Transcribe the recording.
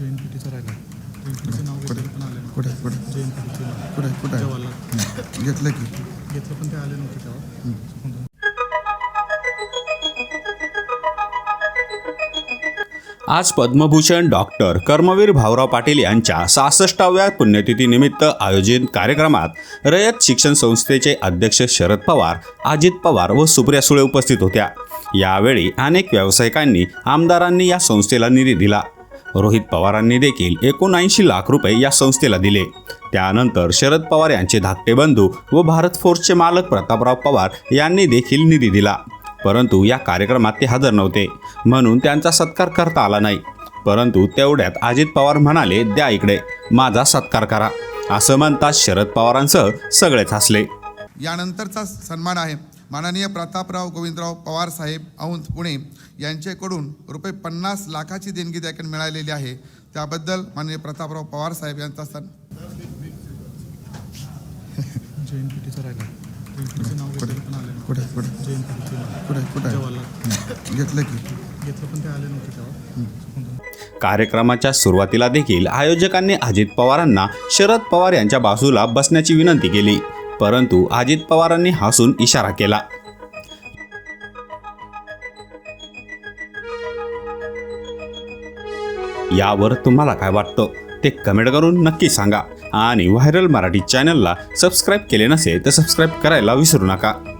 राहिलं. नाव घेतलं पण आलं कुठे? कुठे? जे एन पी टीचं कुठे? कुठे? जवाहरलाल. घेतलं की? घेतलं पण ते आले नव्हते तेव्हा. आज पद्मभूषण डॉक्टर कर्मवीर भाऊराव पाटील यांच्या सहासष्टाव्या पुण्यतिथीनिमित्त आयोजित कार्यक्रमात रयत शिक्षण संस्थेचे अध्यक्ष शरद पवार अजित पवार व सुप्रिया सुळे उपस्थित होत्या. यावेळी अनेक व्यावसायिकांनी आमदारांनी या संस्थेला निधी दिला. रोहित पवारांनी देखील एकोणऐंशी लाख रुपये या संस्थेला दिले. त्यानंतर शरद पवार यांचे धाकटे बंधू व भारत फोर्सचे मालक प्रतापराव पवार यांनी देखील निधी दिला. परंतु या कार्यक्रमात ते हजर नव्हते. म्हणून त्यांचा सत्कार करता आला नाही. परंतु तेवढ्यात अजित पवार म्हणाले द्या इकडे माझा सत्कार करा. असं म्हणतात शरद पवारांसह सगळेच हसले. यानंतरचा सन्मान आहे. माननीय प्रतापराव गोविंदराव पवार साहेब औंध पुणे यांच्याकडून रुपये पन्नास लाखाची देणगी त्याकडे मिळालेली आहे. त्याबद्दल माननीय प्रतापराव पवार साहेब यांचा घेतलं की. घेतलं पण ते आले नव्हते तेव्हा. चुकून. कार्यक्रमाच्या सुरुवातीला देखील आयोजकांनी अजित पवारांना शरद पवार यांच्या बाजूला बसण्याची विनंती केली. परंतु अजित पवारांनी हसून इशारा केला. यावर तुम्हाला काय वाटतं? ते कमेंट करून नक्की सांगा. आणि व्हायरल मराठी चॅनलला सबस्क्राईब केले नसेल तर सबस्क्राईब करायला विसरू नका.